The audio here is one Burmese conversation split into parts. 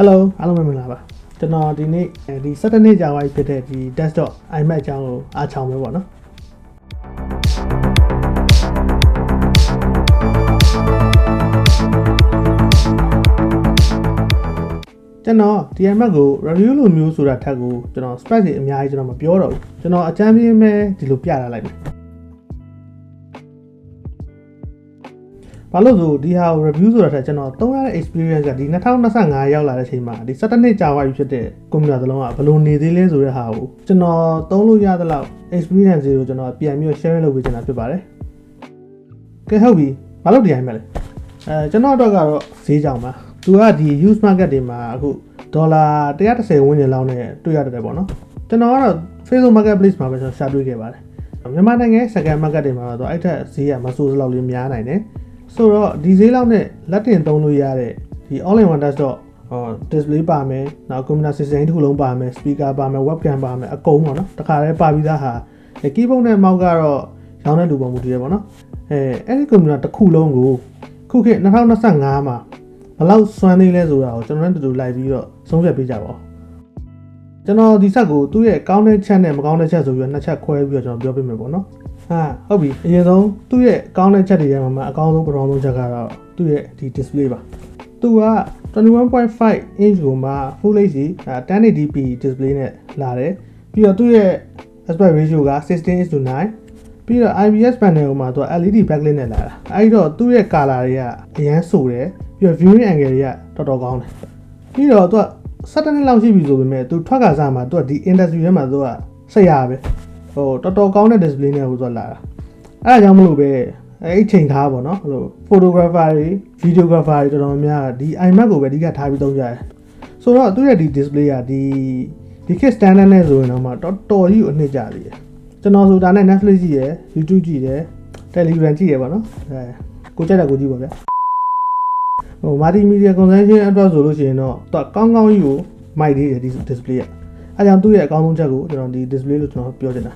Hello အားလုံးပဲမင်္ဂလာပါကျွန်တော်ဒီနေ့ဒီ17နှစ်ကြာဝိုင်းဖြစ်တဲ့ဒီ desktop iMac အကြောင်းကိုအားချောင်းပဲပေါ့နော်ကျွန်တော်ဒီ iMac ကို review လိုမျိုးဆိုတာထက်ကိုကျွန်တော် spec တွေအများကြီးကျွန်တော်မပြောတော့ဘူးကျွန်တော်အကြမ်းပြင်းပဲဒီလိုပြထားလိုက်မယ် ဘာလို့ဆိုဒီဟာကို review ဆိုတာထက်ကျွန်တော်သုံးရတဲ့ experience ကဒီ2025ရောက်လာတဲ့အချိန်မှာဒီ17နှစ်ကြာသွားပြီဖြစ်တဲ့ကွန်ပျူတာတစ်လုံးကဘယ်လိုနေသေးလဲဆိုတဲ့ဟာကိုကျွန်တော်သုံးလို့ရသလောက် experience တွေကိုကျွန်တော်ပြန်ပြီး share လုပ်ပေးချင်တာဖြစ်ပါတယ်။ကဲဟုတ်ပြီဘာလို့ဒီအိမ်မလဲအဲကျွန်တော်အတွက်ကတော့ဈေးကြောင်ပါသူကဒီ use market တွေမှာအခုဒေါ်လာ130ဝန်းကျင်လောက်နဲ့တွေ့ရတယ်ပေါ့နော်ကျွန်တော်ကတော့ Facebook marketplace မှာပဲကျွန်တော်ရှာတွေ့ခဲ့ပါတယ်မြန်မာနိုင်ငံ second market တွေမှာတော့အဲ့ထက်ဈေးကမဆိုးစလောက်လေးများနိုင်တယ် ဆိုတော့ဒီဈေးလောက်နဲ့လက်တင်သုံးလို့ရတဲ့ဒီ all in one desktop ဟော display ပါမယ်နောက် computer system တစ်ခုလုံးပါမယ် speaker ပါမယ် webcam ပါမယ်အကုန်ပေါ့နော်တခါတည်းပါပြီးသားဟာအဲ keyboard နဲ့ mouse ကတော့ရောင်းတဲ့လူပုံမူတည်ရပေါ့နော်အဲအဲ့ဒီ computer တစ်ခုလုံးကိုခုခေတ်2025မှာဘယ်လောက်စွမ်းသေးလဲဆိုတာကိုကျွန်တော်တို့တူတူလိုက်ပြီးတော့ဆုံးဖြတ်ပေးကြပါဦးကျွန်တော်ဒီဆက်ကိုသူ့ရဲ့ကောင်းတဲ့ချက်နဲ့မကောင်းတဲ့ချက်ဆိုပြီးတော့နှစ်ချက်ခွဲပြီးတော့ကျွန်တော်ပြောပြမယ်ပေါ့နော် ဟာဟုတ်ပြီအရင်ဆုံးသူ့ရဲ့ကောင်းတဲ့ချက်တွေထဲမှာမှအကောင်းဆုံးပထမဆုံးချက်ကတော့သူ့ရဲ့ဒီ display ပါသူက21.5 inch ကိုမှ full HD 1080p display နဲ့လာတယ်ပြီးတော့သူ့ရဲ့ aspect ratio က 16:9 ပြီးတော့ IPS panel ကိုမှသူက LED backlit နဲ့လာတာအဲဒီတော့သူ့ရဲ့ color တွေကအရန်ဆိုတယ်ပြီးတော့ viewing angle တွေကတော်တော်ကောင်းတယ်ပြီးတော့သူက17နှစ်လောက်ရှိပြီဆိုပေမဲ့သူထွက်ကစားမှာသူကဒီ industry ထဲမှာသူကဆက်ရပဲ ဟိုတော်တော်ကောင်းတဲ့ display နဲ့ဟိုသူကလာတာအဲဒါကြောင့်မလို့ပဲအဲ့ချိန်ထားပါတော့ဟို photographer တွေ videographer တွေတော်တော်များများကဒီ iMac ကိုပဲအဓိကထားပြီးသုံးကြတယ်ဆိုတော့သူရဲ့ဒီ display ကဒီဒီ kit standard နဲ့ဆိုရင်တော့မှတော်တော်ကြီးကိုအနှစ်ကြသေးတယ်ကျွန်တော်ဆိုဒါနဲ့ Netflix ကြည့်ရယ် YouTube ကြည့်တယ် Telegram ကြည့်ရယ်ပေါ့နော်အဲကိုကြိုက်တာကိုကြည့်ပါဗျာဟို multimedia consumption အတွက်ဆိုလို့ရှိရင်တော့သူကောင်းကောင်းကြီးကိုမိုက်သေးတယ်ဒီ display ကအဲကြောင့်သူ့ရဲ့အကောင်းဆုံးချက်ကိုကျွန်တော်ဒီ display လို့ကျွန်တော်ပြောချင်တာ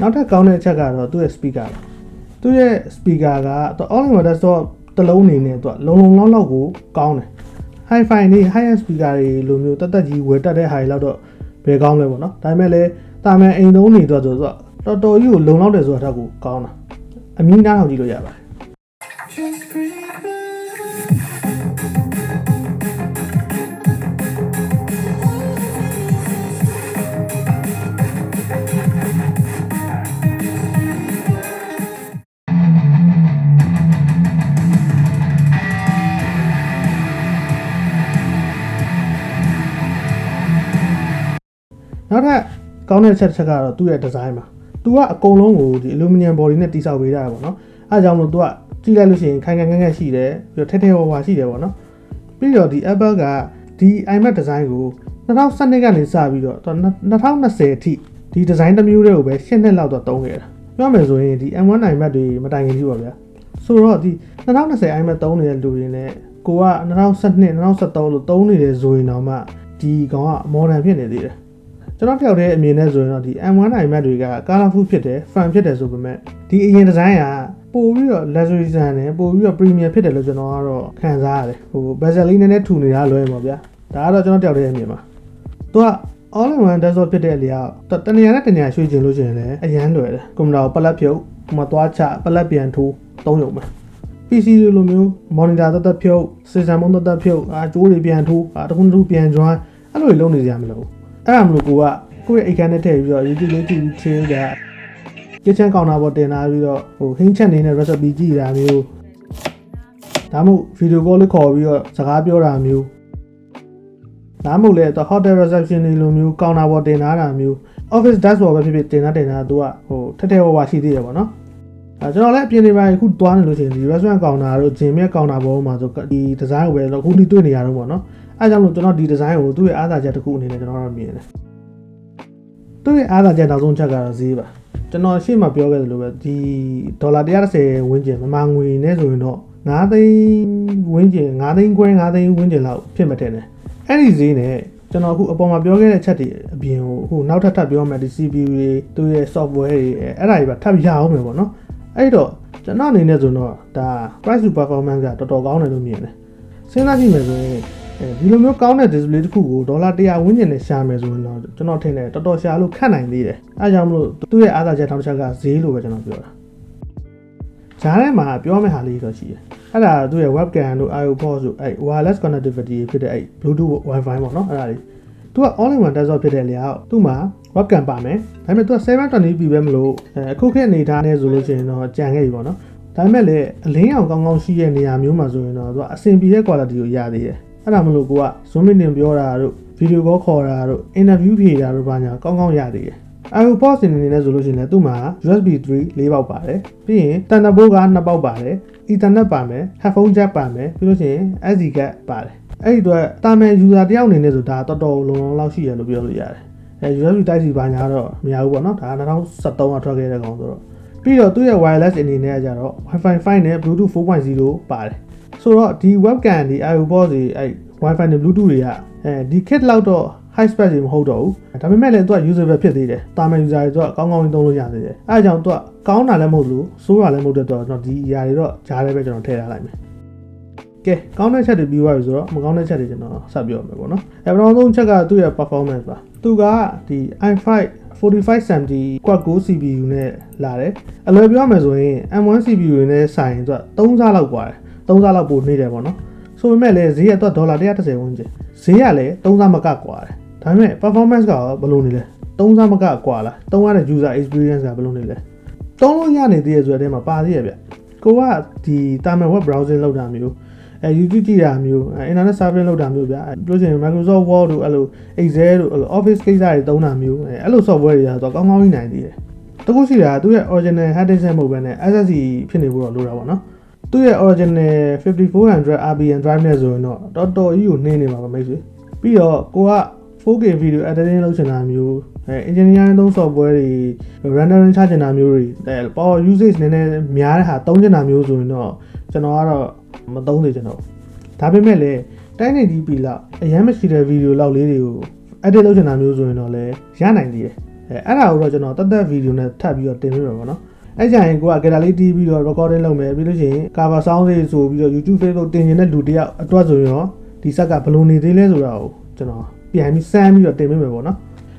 နောက်ထပ်ကောင်းတဲ့အချက်ကတော့သူ့ရဲ့ speaker ပါသူ့ရဲ့ speaker ကသူ all in one desktop တစ်လုံးအနေနဲ့သူကလုံလုံလောက်လောက်ကိုကောင်းတယ် hi-fi နေ high end speaker တွေလိုမျိုးတက်တက်ကြီးဝယ်တက်တဲ့ဟာတွေလောက်တော့ဘယ်ကောင်းလဲပေါ့နော်ဒါပေမဲ့လည်းတာမန်အိမ်သုံးနေတော့ဆိုတော့တော်တော်ကြီးကိုလုံလောက်တယ်ဆိုတာတော့ကိုကောင်းတာအမီးနားထောင်ကြည့်လို့ရပါတယ် နောက်ထပ်ကောင်းတဲ့ချက်တစ်ချက်ကတော့သူ့ရဲ့ design ပါသူကအကုန်လုံးကိုဒီ aluminum body နဲ့တိစောက်ပေးထားတာပေါ့နော်အဲဒါကြောင့်မလို့သူကကြည့်လိုက်လို့ရှိရင်ခိုင်ခိုင်ခန့်ခန့်ရှိတယ်ပြီးတော့ထဲထဲဝါဝါရှိတယ်ပေါ့နော်ပြီးတော့ဒီ Apple ကဒီ iMac design ကို2012ကနေစပြီးတော့2020အထိဒီ design တစ်မျိုးတည်းကိုပဲ10နှစ်လောက်တော့သုံးခဲ့တာပြောမယ်ဆိုရင်ဒီ M1 iMac တွေမတိုင်ခင်ကြီးပါဗျာဆိုတော့ဒီ2020 iMac သုံးနေတဲ့လူတွေနဲ့ကိုက2012 2013လို့သုံးနေတယ်ဆိုရင်တော့မှဒီကောင်က modern ဖြစ်နေသေးတယ် ကျွန်တော်တယောက်တည်းအမြင်နဲ့ဆိုရင်တော့ဒီ M1 iMac တွေက colorful ဖြစ်တယ် fun ဖြစ်တယ်ဆိုပေမဲ့ဒီအရင် design ကပို့ပြီးတော့ luxury ဆန်တယ်ပို့ပြီးတော့ premium ဖြစ်တယ်လို့ကျွန်တော်ကတော့ခံစားရတယ်ဟို bezel လေးနည်းနည်းထူနေတာလွဲမှာဗျာဒါကတော့ကျွန်တော်တယောက်တည်းအမြင်ပါသူက all in one desktop ဖြစ်တဲ့အလျောက်တနေရာနဲ့တနေရာရွှေ့ချင်လို့ရှိရင်လည်းအရန်လွယ်တယ်ကွန်ပျူတာကိုပလက်ဖြုတ်ဟိုမှာသွားချပလက်ပြန်ထိုးသုံးရုံပဲ PC လိုမျိုး monitor တက်တက်ဖြုတ် system မုံတက်တက်ဖြုတ်အာကြိုးတွေပြန်ထိုးအာတစ်ခုတစ်ခုပြန် join အဲ့လိုတွေလုပ်နေကြရမလို့ အဲ့ဒါမလို့ကိုကကိုယ့်ရဲ့အိတ်ခမ်းနဲ့ထည့်ပြီးတော့ YouTube လေးကြည့်ပြီးချင်းကြကစ်ချန်ကောင်တာပေါ်တင်လာပြီးတော့ဟိုဟင်းချက်နေတဲ့ recipe ကြည့်တာမျိုးဒါမှမဟုတ် video call လေးခေါ်ပြီးတော့စကားပြောတာမျိုးဒါမှမဟုတ်လေတော့ hotel reception တွေလိုမျိုးကောင်တာပေါ်တင်လာတာမျိုး office dashboard ပဲဖြစ်ဖြစ်တင်လာတင်လာသူကဟိုထက်ထဲဝဝရှိသေးတယ်ပေါ့နော်အဲကျွန်တော်လည်းအပြင်နေပါအခုတွားနေလို့ရှိရင်ဒီ restaurant counter တို့ gym ရဲ့ counter ပေါ်မှာဆိုဒီ design ကိုပဲအခုထိတွေ့နေရတော့ပေါ့နော် အဲကြောင့်မလို့ကျွန်တော်ဒီ design ကိုသူ့ရဲ့အားသာချက်တစ်ခုအနေနဲ့ကျွန်တော်တို့မြင်တယ်သူ့ရဲ့အားသာချက်နောက်ဆုံးချက်ကတော့ဈေးပါကျွန်တော်ရှေ့မှာပြောခဲ့သလိုပဲဒီဒေါ်လာ130ဝန်းကျင်မြန်မာငွေနဲ့ဆိုရင်တော့9သိန်းဝန်းကျင်9သိန်းခွဲ9သိန်းဝန်းကျင်လောက်ဖြစ်မှထင်တယ်အဲ့ဒီဈေးနဲ့ကျွန်တော်အခုအပေါ်မှာပြောခဲ့တဲ့ချက်တွေအပြင်ဟိုအခုနောက်ထပ်ထပ်ပြောမယ်ဒီ CPU တွေသူ့ရဲ့ software တွေအဲ့ဒါတွေပါထပ်ရအောင်မယ်ပေါ့နော်အဲ့တော့ကျွန်တော်အနေနဲ့ဆိုတော့ဒါ price to performance ကတော်တော်ကောင်းတယ်လို့မြင်တယ်စဉ်းစားကြည့်မယ်ဆိုရင် အဲဒီလိုမျိုးကောင်းတဲ့ display တစ်ခုကိုဒေါ်လာ100ဝန်းကျင်နဲ့ရှာမယ်ဆိုရင်တော့ကျွန်တော်ထင်တယ်တော်တော်ရှာလို့ခတ်နိုင်သေးတယ်အဲဒါကြောင့်မလို့သူ့ရဲ့အားသာချက်ထောက်တစ်ချက်ကဈေးလို့ပဲကျွန်တော်ပြောတာဂျားထဲမှာပြောမယ့်ဟာလေးတော့ရှိတယ်အဲ့ဒါသူ့ရဲ့ webcam တို့ iOS တို့အဲ့ wireless connectivity ဖြစ်တဲ့အဲ့ Bluetooth Wi-Fi ပေါ့နော်အဲ့ဒါလေးသူက all in one desktop ဖြစ်တဲ့လျောက်သူ့မှာ webcam ပါမယ်ဒါပေမဲ့သူက 720p ပဲမလို့အခုခေတ်အနေထားနဲ့ဆိုလို့ရှိရင်တော့ကြံခဲ့ပြီပေါ့နော်ဒါပေမဲ့လည်းအလင်းအောင်ကောင်းကောင်းရှိတဲ့နေရာမျိုးမှာဆိုရင်တော့သူကအဆင်ပြေတဲ့ quality ကိုရသေးတယ် အဲ့ဒါမလို့ကိုက zoom in ပြောတာတို့ video call ခေါ်တာတို့ interview ဖြေတာတို့ဘာညာကောင်းကောင်းရသေးတယ် iPod အနေနဲ့ဆိုလို့ရှိရင်လည်းသူ့မှာ USB 3၄ပေါက်ပါတယ်ပြီးရင် Thunderbolt က2ပေါက်ပါတယ် Ethernet ပါမယ် headphone jack ပါမယ်ပြီးလို့ရှိရင် SD card ပါတယ်အဲ့ဒီအတွက်တာမန် user တယောက်အနေနဲ့ဆိုဒါတော်တော်လုံလုံလောက်ရှိရလို့ပြောလို့ရတယ်အဲ USB Type C ဘာညာတော့မရဘူးပေါ့နော်ဒါ2013ကထွက်ခဲ့တဲ့ကောင်ဆိုတော့ပြီးတော့သူ့ရဲ့ wireless အနေနဲ့ကကြတော့ Wi-Fi 5နဲ့ Bluetooth 4.0ပါတယ် ဆိုတော့ဒီ webcam ဒီ iOS တွေအဲ Wi-Fi နဲ့ Bluetooth တွေကအဲဒီ kit လောက်တော့ high spec တွေမဟုတ်တော့ဘူးဒါပေမဲ့လည်းသူက usable ဖြစ်သေးတယ်တာမန် user တွေသူကကောင်းကောင်းသုံးလို့ရသေးတယ်အဲအကြောင်းသူကကောင်းတာလည်းမဟုတ်ဘူးဆိုးတာလည်းမဟုတ်တဲ့တော့ကျွန်တော်ဒီအရာတွေတော့ကြားထဲပဲကျွန်တော်ထည့်ထားလိုက်မယ်ကဲကောင်းတဲ့ချက်တွေပြီးသွားပြီဆိုတော့မကောင်းတဲ့ချက်တွေကျွန်တော်ဆက်ပြောမယ်ပေါ့နော်အဲပထမဆုံးချက်ကသူ့ရဲ့ performance ပါသူကဒီ i5 4570 quad core CPU နဲ့လာတယ်အလွယ်ပြောမယ်ဆိုရင် M1 CPU တွေနဲ့ဆိုင်သူက3စားလောက်กว่าတယ် 3စားလောက်ပိုနေတယ်ပေါ့နော်ဆိုပေမဲ့လည်းဈေးကတော့ဒေါ်လာ130ဝန်းကျင်ဈေးကလည်း3စားမကကွာတယ်ဒါပေမဲ့ performance ကဘယ်လိုနေလဲ3စားမကကွာလား3ရတဲ့ user experience ကဘယ်လိုနေလဲသုံးလို့ရနေသေးရဲ့ဆိုတဲ့အထဲမှာပါသေးရဲ့ဗျကိုကဒီတာမန် web browsing လောက်တာမျိုးအဲ YouTube ကြည့်တာမျိုးအဲ internet surfing လုပ်တာမျိုးဗျာပြောချင် Microsoft Word တို့အဲ့လို Excel တို့အဲ့လို Office ကိစ္စတွေသုံးတာမျိုးအဲအဲ့လို software တွေကတော့ကောင်းကောင်းကြီးနိုင်သေးတယ်တခုရှိတာသူရဲ့ original hardware မဟုတ်ဘဲနဲ့ SSD ဖြစ်နေဖို့တော့လိုတာပေါ့နော် သူရဲ့ original 5400 RPM drive နဲ့ဆိုရင်တော့တော်တော်ကြီးကိုနှင်းနေပါပါမိတ်ဆွေပြီးတော့ကိုက 4K video editing လုပ်ချင်တာမျိုးအဲ engineering သုံး software တွေ rendering ချချင်တာမျိုးတွေအဲ power usage နည်းနည်းများတဲ့ဟာသုံးချင်တာမျိုးဆိုရင်တော့ကျွန်တော်ကတော့မသုံးသေးကျွန်တော်ဒါပေမဲ့လည်းတိုင်းနေဒီပီလောက်အရန်မရှိတဲ့ video လောက်လေးတွေကို edit လုပ်ချင်တာမျိုးဆိုရင်တော့လည်းရနိုင်သေးတယ်အဲအဲ့ဒါကိုတော့ကျွန်တော်တတ်သက် video နဲ့ထပ်ပြီးတော့တင်ပြမှာပေါ့နော် အဲ့ကြရင်ကိုက gallery တီးပြီးတော့ recording လုပ်မယ်ပြီးလို့ရှိရင် cover sound တွေဆိုပြီးတော့ YouTube Facebook တင်နေတဲ့လူတယောက်အတွက်ဆိုရင်တော့ဒီဆက်ကဘယ်လိုနေသေးလဲဆိုတာကိုကျွန်တော်ပြန်ပြီးစမ်းပြီးတော့တင်ပေးမယ်ပေါ့နော်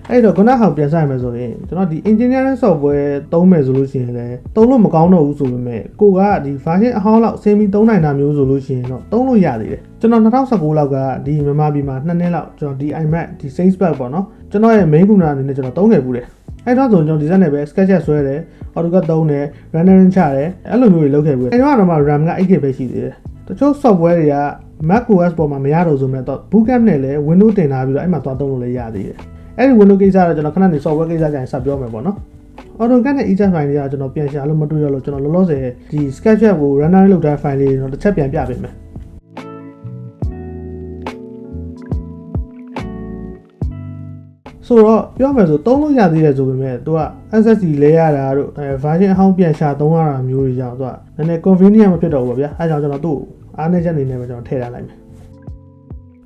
အဲ့တော့ခုနကပြန်ဆိုင်မယ်ဆိုရင်ကျွန်တော်ဒီ engineering software သုံးမယ်ဆိုလို့ရှိရင်လည်းသုံးလို့မကောင်းတော့ဘူးဆိုပေမဲ့ကိုကဒီ version အဟောင်းလောက်ဆင်းပြီးသုံးနိုင်တာမျိုးဆိုလို့ရှိရင်တော့သုံးလို့ရသေးတယ်ကျွန်တော်2019လောက်ကဒီမြန်မာပြည်မှာ2နှစ်လောက်ကျွန်တော်ဒီ iMac ဒီ SageSpark ပေါ့နော်ကျွန်တော်ရဲ့ main computer အနေနဲ့ကျွန်တော်သုံးခဲ့ဘူးတယ် အဲ့တော့ဆိုကျွန်တော်ဒီဇက်နဲ့ပဲ SketchUp ဆွဲတယ် AutoCAD သုံးတယ် rendering ချတယ်အဲ့လိုမျိုးတွေလုပ်ခဲ့ဘူးအဲ့တော့တော့မှ RAM က 8GB ပဲရှိသေးတယ်တချို့ software တွေက macOS ပေါ်မှာမရတော့ဆိုမဲ့တော့ bootcamp နဲ့လည်း Windows တင်ထားပြီးတော့အဲ့မှာသွားသုံးလို့လည်းရသေးတယ်အဲ့ဒီ Windows ကိစ္စတော့ကျွန်တော်ခဏနေ software ကိစ္စကြရင်ဆက်ပြောမယ်ပေါ့နော် AutoCAD နဲ့ EJAS file တွေကကျွန်တော်ပြန်ရှာလို့မတွေ့ရလို့ကျွန်တော်လောလောဆယ်ဒီ SketchUp ကို render လုပ်တဲ့ file လေးတွေတော့တစ်ချက်ပြန်ပြပေးမယ် ဆိုတော့ပြောမယ်ဆိုသုံးလို့ရသေးတယ်ဆိုပေမဲ့သူက SSD လဲရတာတို့အဲ version အဟောင်းပြန်ရှာသုံးရတာမျိုးတွေကြောင့်သူကနည်းနည်း convenient မဖြစ်တော့ဘူးဗျာအဲကြောင့်ကျွန်တော်သူ့အားနည်းချက်အနေနဲ့ပဲကျွန်တော်ထည့်ထားလိုက်မယ်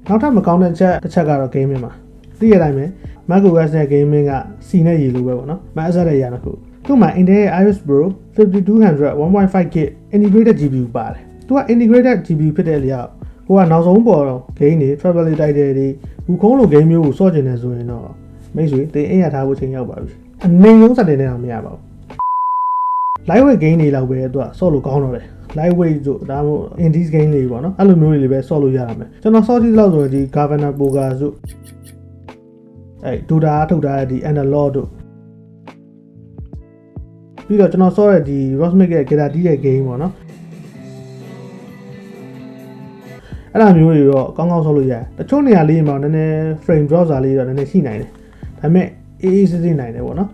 နောက်ထပ်မကောင်းတဲ့ချက်တစ်ချက်ကတော့ gaming မှာသိရတိုင်းပဲ macOS နဲ့ gaming ကစီနဲ့ရေလိုပဲပေါ့နော် macOS ရဲ့ရတာခုသူ့မှာ Intel iOS Pro 5200 1.5GB integrated GPU ပါတယ်သူက integrated GPU ဖြစ်တဲ့လျောက်ကိုကနောက်ဆုံးပေါ်တော့ game တွေ travel title တွေဘူခုံးလို game မျိုးကိုစော့ကျင်နေဆိုရင်တော့ မိတ်ဆွေတင်အင်ရထားဖို့ချိန်ရောက်ပါပြီအနေဆုံးစတင်နေတာမရပါဘူး lightweight game တွေလောက်ပဲသူကစော့လို့ကောင်းတော့တယ် lightweight ဆိုဒါမှမဟုတ် indie game တွေပေါ့နော်အဲ့လိုမျိုးတွေပဲစော့လို့ရတာမယ်ကျွန်တော်စော့ကြည့်လောက်ဆိုရင်ဒီ governor poker ဆိုအဲဒူတာထုတ်ထားတဲ့ဒီ analog တို့ပြီးတော့ကျွန်တော်စော့တဲ့ဒီ Rosmic ရဲ့ guitar တီးတဲ့ game ပေါ့နော်အဲ့လိုမျိုးတွေတော့ကောင်းကောင်းဆော့လို့ရတယ်တချို့နေရာလေးမှာနည်းနည်း frame drop စာလေးတော့နည်းနည်းရှိနိုင်တယ် ဒါပေမဲ့အေးအေးစစ်စစ်နိုင်တယ်ပေါ့နော်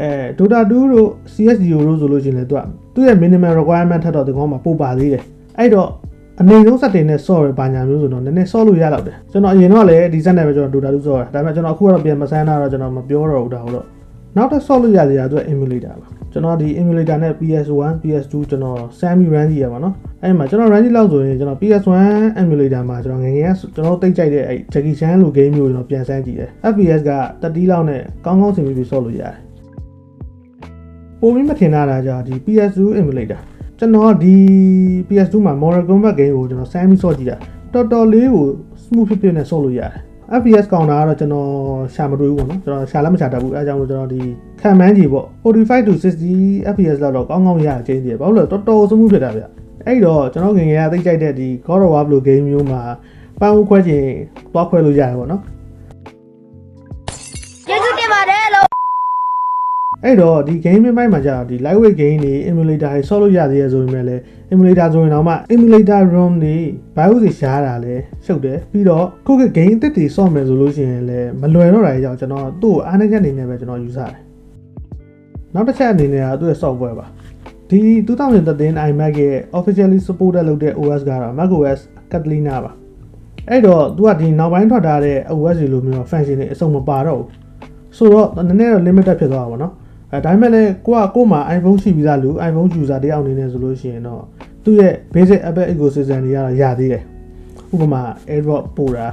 အဲ Dota 2တို့ CSGO တို့ဆိုလို့ရှိရင်လည်းသူကသူ့ရဲ့ minimum requirement ထက်တော့ဒီကောင်မှာပိုပါသေးတယ်အဲ့တော့အနေဆုံးစက်တင်နဲ့ soft ပဲဘာညာမျိုးဆိုတော့နည်းနည်း soft လို့ရတော့တယ်ကျွန်တော်အရင်တော့လည်းဒီစက်နဲ့ပဲကျွန်တော် Dota 2 soft တာဒါပေမဲ့ကျွန်တော်အခုကတော့ပြန်မဆန်းတာတော့ကျွန်တော်မပြောတော့ဘူးဒါဟုတ်တော့နောက်ထပ် soft လို့ရသေးတာသူက emulator ပါ ကျွန်တော်ဒီ emulator နဲ့ PS1 PS2 ကျွန်တော် Sammy run ကြီးရပါတော့အဲ့မှာကျွန်တော် run ကြီးလောက်ဆိုရင်ကျွန်တော် PS1 emulator မှာကျွန်တော်ငယ်ငယ်ကကျွန်တော်တိတ်ကြိုက်တဲ့အဲ့ Jackie Chan လို game မျိုးကျွန်တော်ပြန်ဆန်းကြည့်တယ် FPS က30လောက်နဲ့ကောင်းကောင်းဆင်ပြီးပြီးဆော့လို့ရတယ်ပုံပြီးမထင်တာကကြာဒီ PS2 emulator ကျွန်တော်ဒီ PS2 မှာ Mortal Kombat game ကိုကျွန်တော်ဆန်းပြီးဆော့ကြည့်တာတော်တော်လေးကို smooth ဖြစ်ဖြစ်နဲ့ဆော့လို့ရတယ် FPS counter ကတော့ကျွန်တော်ရှာမတွေ့ဘူးပေါ့နော်ကျွန်တော်ရှာလည်းမရှာတတ်ဘူးအဲအကြောင်းလို့ကျွန်တော်ဒီခံမှန်းကြီးပေါ့45 to 60 FPS လောက်တော့ကောင်းကောင်းရအချင်းကြီးဘာလို့လဲတော်တော် smooth ဖြစ်တာဗျအဲ့တော့ကျွန်တော်ငယ်ငယ်ကသိကြိုက်တဲ့ဒီ God of War ဘလို game မျိုးမှာပန်းဦးခွဲခြင်းသွားခွဲလို့ရတယ်ပေါ့နော် အဲ့တော့ဒီ game ပိုင်းမှာကြာဒီ lightweight game တွေ emulator တွေဆော့လို့ရသေးရဆိုပေမဲ့လည်း emulator ဆိုရင်တော့မှ emulator ROM တွေ BIOS တွေရှားတာလည်းရှုပ်တယ်ပြီးတော့ခုက game အသစ်တွေဆော့မယ်ဆိုလို့ရှိရင်လည်းမလွယ်တော့တာကြောင့်ကျွန်တော်သူ့ကိုအားနည်းချက်အနေနဲ့ပဲကျွန်တော်ယူဆတယ်နောက်တစ်ချက်အနေနဲ့ကသူ့ရဲ့ software ပါဒီ2013 iMac ရဲ့ officially supported လုပ်တဲ့ OS ကတော့ macOS Catalina ပါအဲ့တော့သူကဒီနောက်ပိုင်းထွက်ထားတဲ့ OS တွေလိုမျိုး function တွေအစုံမပါတော့ဘူးဆိုတော့နည်းနည်းတော့ limited ဖြစ်သွားတာပေါ့နော် အဲဒါပေမဲ့လည်းကိုကကို့မှာ iPhone ရှိပြီးသားလူ iPhone user တယောက်အနေနဲ့ဆိုလို့ရှိရင်တော့သူ့ရဲ့ basic Apple ecosystem တွေကတော့ရသေးတယ်ဥပမာ AirDrop ပို့တာ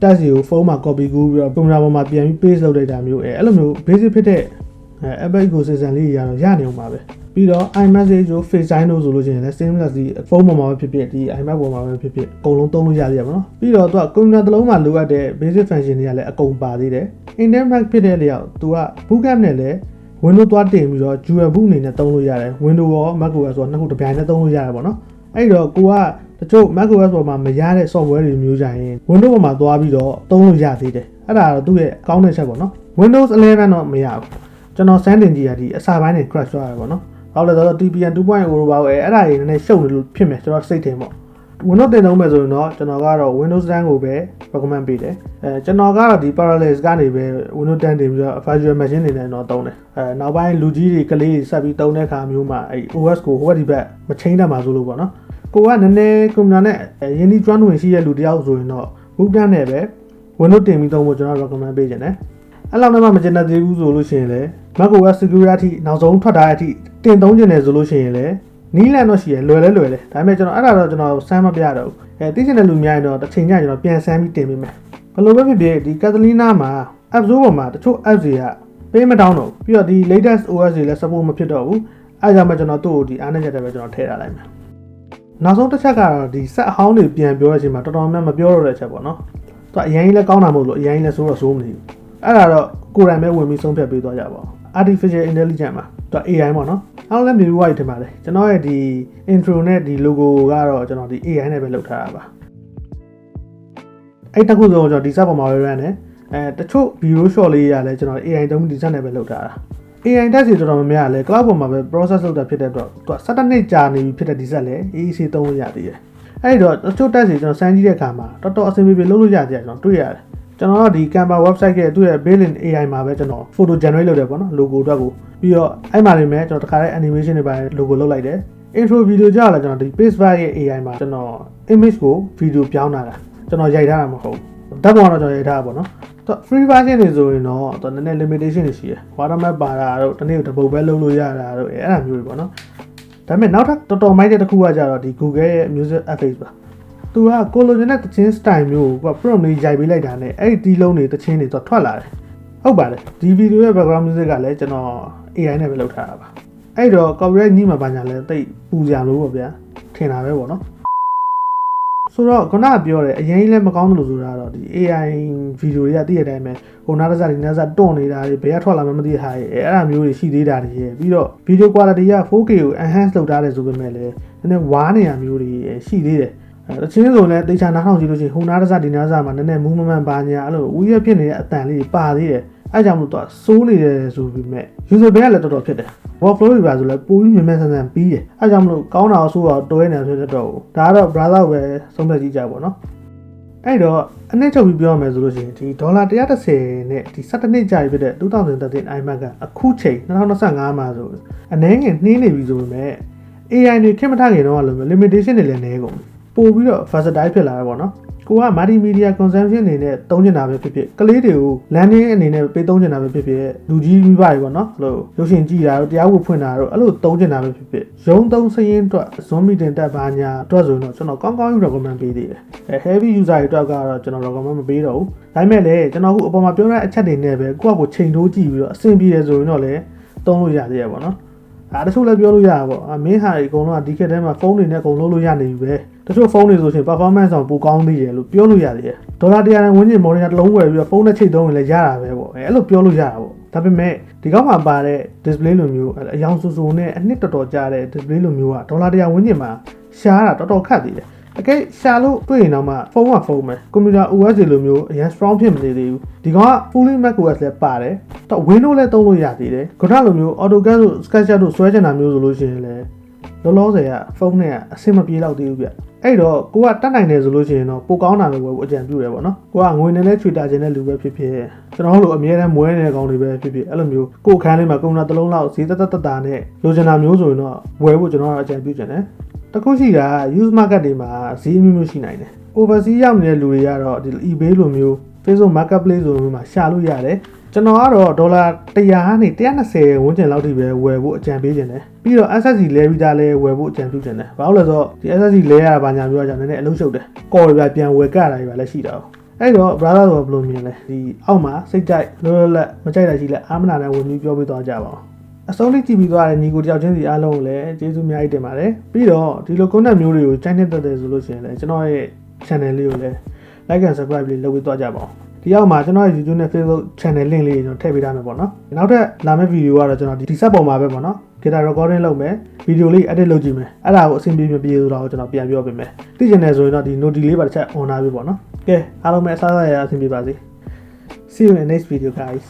တက်စီကိုဖုန်းမှာ copy ကူးပြီးတော့ camera ပေါ်မှာပြန်ပြီး paste လုပ်လိုက်တာမျိုးအဲအဲ့လိုမျိုး basic ဖြစ်တဲ့အဲ Apple ecosystem လေးတွေကတော့ရနေအောင်ပါပဲ ပြီးတော့ iMessage ကို FaceTime လို့ဆိုလို့ရှိရင်လည်း seamlessly ဖုန်းပေါ်မှာပဲဖြစ်ဖြစ်ဒီ iMac ပေါ်မှာပဲဖြစ်ဖြစ်အကုန်လုံးသုံးလို့ရသေးရပါတော့ပြီးတော့သူက computer တစ်လုံးမှာလိုအပ်တဲ့ basic function တွေကလည်းအကုန်ပါသေးတယ် Intel Mac ဖြစ်တဲ့လျောက်သူက bootcamp နဲ့လည်း Windows သွားတင်ပြီးတော့ dual boot အနေနဲ့သုံးလို့ရတယ် Windows ရော macOS ဆိုတော့နှစ်ခုတစ်ပြိုင်တည်းသုံးလို့ရတယ်ပေါ့နော်အဲ့တော့ကိုကတချို့ macOS ပေါ်မှာမရတဲ့ software တွေမျိုးကြရင် Windows ပေါ်မှာသွားပြီးတော့သုံးလို့ရသေးတယ်အဲ့ဒါတော့သူ့ရဲ့ကောင်းတဲ့ချက်ပေါ့နော် Windows 11တော့မရဘူးကျွန်တော်စမ်းတင်ကြည့်ရဒီအစာပိုင်းတွေ crash သွားတယ်ပေါ့နော် ဘာလို့လဲဆိုတော့ TPM 2.0လို့ပါပဲအဲ့ဒါတွေနည်းနည်းရှုပ်နေလို့ဖြစ်မယ်ကျွန်တော်စိတ်ထင်ပေါ့ Windows တင်သုံးမယ်ဆိုရင်တော့ကျွန်တော်ကတော့ Windows 10ကိုပဲ recommend ပေးတယ်အဲကျွန်တော်ကတော့ဒီ Parallels ကနေပဲ Windows 10တင်ပြီးတော့ virtual machine နေနဲ့တော့သုံးတယ်အဲနောက်ပိုင်းလူကြီးတွေကလေးတွေဆက်ပြီးသုံးတဲ့အခါမျိုးမှာအဲ OS ကိုဟိုဘက်ဒီဘက်မချိန်တတ်မှာဆိုလို့ပေါ့နော်ကိုကနည်းနည်းကွန်ပျူတာနဲ့ရင်းနှီးကျွမ်းဝင်ရှိတဲ့လူတယောက်ဆိုရင်တော့ bootcamp နဲ့ပဲ Windows တင်ပြီးသုံးဖို့ကျွန်တော် recommend ပေးခြင်းတယ် အဲ့လောက်နဲ့မှမကျင်တတ်သေးဘူးဆိုလို့ရှိရင်လည်း macOS security နောက်ဆုံးထွက်ထားတဲ့အထိတင်သုံးခြင်းတယ်ဆိုလို့ရှိရင်လည်းနီးလန်တော့ရှိရလွယ်လဲလွယ်တယ်ဒါပေမဲ့ကျွန်တော်အဲ့ဒါတော့ကျွန်တော်စမ်းမပြတော့ဘူးအဲသိချင်တဲ့လူများရင်တော့တစ်ချိန်ကျရင်ကျွန်တော်ပြန်ဆမ်းပြီးတင်ပေးမယ်ဘယ်လိုပဲဖြစ်ဖြစ်ဒီ Catalina မှာ app store ပေါ်မှာတချို့ app တွေကပေးမတောင်းတော့ဘူးပြီးတော့ဒီ latest OS တွေလည်း support မဖြစ်တော့ဘူးအဲဒါကြောင့်မှကျွန်တော်သူ့ကိုဒီအားနဲ့ချက်တယ်ပဲကျွန်တော်ထည့်ထားလိုက်မယ်နောက်ဆုံးတစ်ချက်ကတော့ဒီဆက်အဟောင်းတွေပြန်ပြောတဲ့အချိန်မှာတော်တော်များများမပြောတော့တဲ့အချက်ပေါ့နော်သူအရင်ကြီးလည်းကောင်းတာမဟုတ်လို့အရင်ကြီးလည်းဆိုးတော့ဆိုးမနေဘူး အဲ့ဒါတော့ကိုယ်တိုင်ပဲဝင်ပြီးဆုံးဖြတ်ပေးသွားကြပါဦး artificial intelligence မှာသူ AI ပေါ့နော်အားလုံးလည်းမြင်ပြီးွားရထင်ပါတယ်ကျွန်တော်ရဲ့ဒီ intro နဲ့ဒီ logo ကတော့ကျွန်တော်ဒီ AI နဲ့ပဲလုပ်ထားတာပါအဲ့တခုဆုံးကျွန်တော်ဒီစက်ပေါ်မှာပဲ run တယ်အဲတချို့ video shot လေးရလဲကျွန်တော် AI သုံးဒီစက်နဲ့ပဲလုပ်ထားတာ AI တက်စီတော်တော်များများလဲ cloud ပေါ်မှာပဲ process လုပ်တာဖြစ်တဲ့အတွက်သူက17နှစ်ကြာနေပြီဖြစ်တဲ့ဒီစက်လဲ AEC သုံးလို့ရသေးတယ်အဲ့တော့တချို့တက်စီကျွန်တော်စမ်းကြည့်တဲ့အခါမှာတော်တော်အဆင်ပြေပြေလုပ်လို့ရသေးတယ်ကျွန်တော်တွေ့ရတယ် ကျွန်တော်ကဒီ Canva website ရဲ့သူ့ရဲ့ built-in AI မှာပဲကျွန်တော် photo generate လုပ်တယ်ပေါ့နော် logo အတွက်ကိုပြီးတော့အဲ့မှာနေမဲ့ကျွန်တော်တခါတည်း animation တွေပါ logo လုပ်လိုက်တယ် intro video ကြောက်လာကျွန်တော်ဒီ Pacebar ရဲ့ AI မှာကျွန်တော် image ကို video ပြောင်းလာတာကျွန်တော်ရိုက်ထားတာမဟုတ်ဘူးဓာတ်ပုံကတော့ကျွန်တော်ရိုက်ထားတာပေါ့နော်တော့ free version တွေဆိုရင်တော့တော့နည်းနည်း limitation တွေရှိတယ် watermark ပါတာတို့တနေ့ကိုတစ်ပုတ်ပဲလုပ်လို့ရတာတို့အဲ့အဲ့ဒါမျိုးတွေပေါ့နော်ဒါပေမဲ့နောက်ထပ်တော်တော်မိုက်တဲ့တစ်ခုကကြတော့ဒီ Google ရဲ့ music effects ပါ သူကကိုလိုချင်တဲ့တခြင်း style မျိုးကို prompt လေးရိုက်ပေးလိုက်တာနဲ့အဲ့ဒီတီးလုံးတွေတခြင်းတွေတော့ထွက်လာတယ်ဟုတ်ပါတယ်ဒီဗီဒီယိုရဲ့ background music ကလည်းကျွန်တော် AI နဲ့ပဲလုပ်ထားတာပါအဲ့တော့ copyright ညှိမှာပါညာလဲတိတ်ပူကြလို့ပေါ့ဗျာထင်တာပဲပေါ့နော်ဆိုတော့ခုနကပြောတယ်အရင်ကြီးလည်းမကောင်းတယ်လို့ဆိုတာတော့ဒီ AI ဗီဒီယိုတွေကတည့်ရတဲ့အတိုင်းပဲဟိုနားတစ်စက်ဒီနားတစ်စက်တွန့်နေတာတွေဘယ်ကထွက်လာမှမသိတဲ့ဟာတွေအဲ့အဲ့ဒါမျိုးတွေရှိသေးတာတွေရဲ့ပြီးတော့ video quality က 4K ကို enhance လုပ်ထားတယ်ဆိုပေမဲ့လည်းနည်းနည်းဝါးနေတာမျိုးတွေရှိသေးတယ်အဲ တချင်းဆိုလည်းတေချာနားထောင်ကြည့်လို့ရှိရင်ဟိုနားတစ်စက်ဒီနားတစ်စက်မှာနည်းနည်းမူးမမှန်ပါညာအဲ့လိုဦးရဖြစ်နေတဲ့အတန်လေးပါသေးတယ်အဲကြောင့်မလို့သူကစိုးနေတယ်ဆိုပေမဲ့ user base ကလည်းတော်တော်ဖြစ်တယ် workflow တွေပါဆိုလည်းပိုပြီးမြန်မြန်ဆန်ဆန်ပြီးတယ်အဲကြောင့်မလို့ကောင်းတာဆိုတော့တွဲနေဆိုတဲ့တော့ဒါကတော့ brother ပဲဆုံးဖြတ်ကြည့်ကြပါတော့အဲ့တော့အနည်းချုပ်ပြီးပြောရမယ်ဆိုလို့ရှိရင်ဒီဒေါ်လာ130နဲ့ဒီ17နှစ်ကြာပြီဖြစ်တဲ့2013 iMac ကအခုချိန်2025မှာဆိုအနည်းငယ်နှင်းနေပြီဆိုပေမဲ့ AI တွေခင်မထခင်တော့လို့ limitation တွေလည်းနည်းကုန်ပို့ ပြီးတော့ versatile ဖြစ်လာတယ်ပေါ့နော်ကိုက multimedia consumption အနေနဲ့သုံးချင်တာပဲဖြစ်ဖြစ်ကလေးတွေကို landing အနေနဲ့ပေးသုံးချင်တာပဲဖြစ်ဖြစ်လူကြီးမိဘတွေပေါ့နော်အဲ့လိုရုပ်ရှင်ကြည့်တာတို့တရားဝတ်ဖွင့်တာတို့အဲ့လိုသုံးချင်တာပဲဖြစ်ဖြစ်ရုံသုံးစရင်အတွက် zoom meeting တက်ပါညာအတွက်ဆိုရင်တော့ကျွန်တော်ကောင်းကောင်း recommend ပေးသေးတယ်အဲ heavy user တွေအတွက်ကတော့ကျွန်တော် recommend မပေးတော့ဘူးဒါပေမဲ့လည်းကျွန်တော်ခုအပေါ်မှာပြောတဲ့အချက်တွေနဲ့ပဲကိုယ့်အကိုချိန်ထိုးကြည့်ပြီးတော့အဆင်ပြေတယ်ဆိုရင်တော့လည်းသုံးလို့ရသေးရပါတော့အဲတချို့လည်းပြောလို့ရတာပေါ့အမင်းဟာဒီအကုန်လုံးကဒီခေတ်ထဲမှာဖုန်းတွေနဲ့အကုန်လုံးလို့ရနေပြီပဲ တတချို့ဖုန်းတွေဆိုရှင် performance အောင်ပိုကောင်းသေးတယ်လို့ပြောလို့ရသေးတယ်ဒေါ်လာ100နဲ့ဝန်းကျင်မော်ဒယ်တစ်လုံးဝယ်ပြီးတော့ဖုန်းနဲ့ချိတ်သုံးရင်လည်းရတာပဲပေါ့အဲအဲ့လိုပြောလို့ရတာပေါ့ဒါပေမဲ့ဒီကောက်မှာပါတဲ့ display လိုမျိုးအယောင်ဆူဆူနဲ့အနှစ်တော်တော်ကြာတဲ့ display လိုမျိုးကဒေါ်လာ100ဝန်းကျင်မှာရှားတာတော်တော်ခက်သေးတယ်အကဲရှာလို့တွေ့ရင်တော့မှဖုန်းကဖုန်းပဲကွန်ပျူတာ OS တွေလိုမျိုးအရင် strong ဖြစ်မနေသေးဘူးဒီကောင်က fully macOS လည်းပါတယ်တော့ Windows လည်းသုံးလို့ရသေးတယ်ခုနလိုမျိုး AutoCAD တို့ SketchUp တို့ဆွဲချင်တာမျိုးဆိုလို့ရှိရင်လည်းလောလောဆယ်ကဖုန်းနဲ့အဆင်မပြေတော့သေးဘူးဗျ အဲ့တော့ကိုကတတ်နိုင်တယ်ဆိုလို့ရှိရင်တော့ပိုကောင်းတာပဲဝယ်ဖို့အကြံပြုတယ်ပေါ့နော်ကိုကငွေနဲ့လဲချွေတာခြင်းတဲ့လူပဲဖြစ်ဖြစ်ကျွန်တော်တို့လိုအမြဲတမ်းမွဲနေတဲ့ကောင်တွေပဲဖြစ်ဖြစ်အဲ့လိုမျိုးကိုယ်ခန်းလေးမှာကွန်ပျူတာတစ်လုံးလောက်ဈေးတက်တက်တက်တာနဲ့လိုချင်တာမျိုးဆိုရင်တော့ဝယ်ဖို့ကျွန်တော်ကအကြံပြုချင်တယ်တခုရှိတာ use market တွေမှာဈေးမျိုးမျိုးရှိနိုင်တယ် overseas ရောက်နေတဲ့လူတွေကတော့ဒီ eBay လိုမျိုး Facebook marketplace လိုမျိုးမှာရှာလို့ရတယ် ကျွန်တော်ကတော့ဒေါ်လာ100နဲ့120ဝန်းကျင်လောက်ထိပဲဝယ်ဖို့အကြံပေးခြင်းတယ်ပြီးတော့ SSC လဲပြီးသားလဲဝယ်ဖို့အကြံပြုခြင်းတယ်ဘာလို့လဲဆိုတော့ဒီ SSC လဲရတာဘာညာပြောကြတယ်နည်းနည်းအလုံးရှုပ်တယ်ကော်ရပြပြန်ဝယ်ကတာတွေပါလည်းရှိတာ哦အဲ့တော့ brother ဆိုဘယ်လိုမြင်လဲဒီအောက်မှာစိတ်ကြိုက်လောလောလတ်မကြိုက်တာရှိလဲအာမနာနဲ့ဝင်ပြီးပြောပြသွားကြပါဦးအဆုံးလေးကြည့်ပြီးသွားတဲ့ညီကိုတယောက်ချင်းစီအားလုံးကိုလည်းကျေးဇူးအများကြီးတင်ပါတယ်ပြီးတော့ဒီလို content မျိုးတွေကိုကြိုက်နေတဲ့တဲ့ဆိုလို့ရှိရင်လည်းကျွန်တော်ရဲ့ channel လေးကိုလည်း like and subscribe လေးလုပ်ပြီးသွားကြပါဦး ဒီအောက်မှာကျွန်တော်ရဲ့ YouTube နဲ့ Facebook channel link လေးကျွန်တော်ထည့်ပေးထားမယ်ပေါ့နော်နောက်ထပ်လာမယ့် video ကတော့ကျွန်တော်ဒီ set ပုံမှာပဲပေါ့နော် guitar recording လုပ်မယ် video လေး edit လုပ်ကြည့်မယ်အဲ့ဒါကိုအဆင်ပြေမပြေဆိုတော့ကျွန်တော်ပြန်ပြောပေးမယ်သိချင်တယ်ဆိုရင်တော့ဒီ note လေးပါတစ်ချက် on ထားပြီပေါ့နော်ကဲအားလုံးပဲအစားအစာရအဆင်ပြေပါစေ see you in the next video guys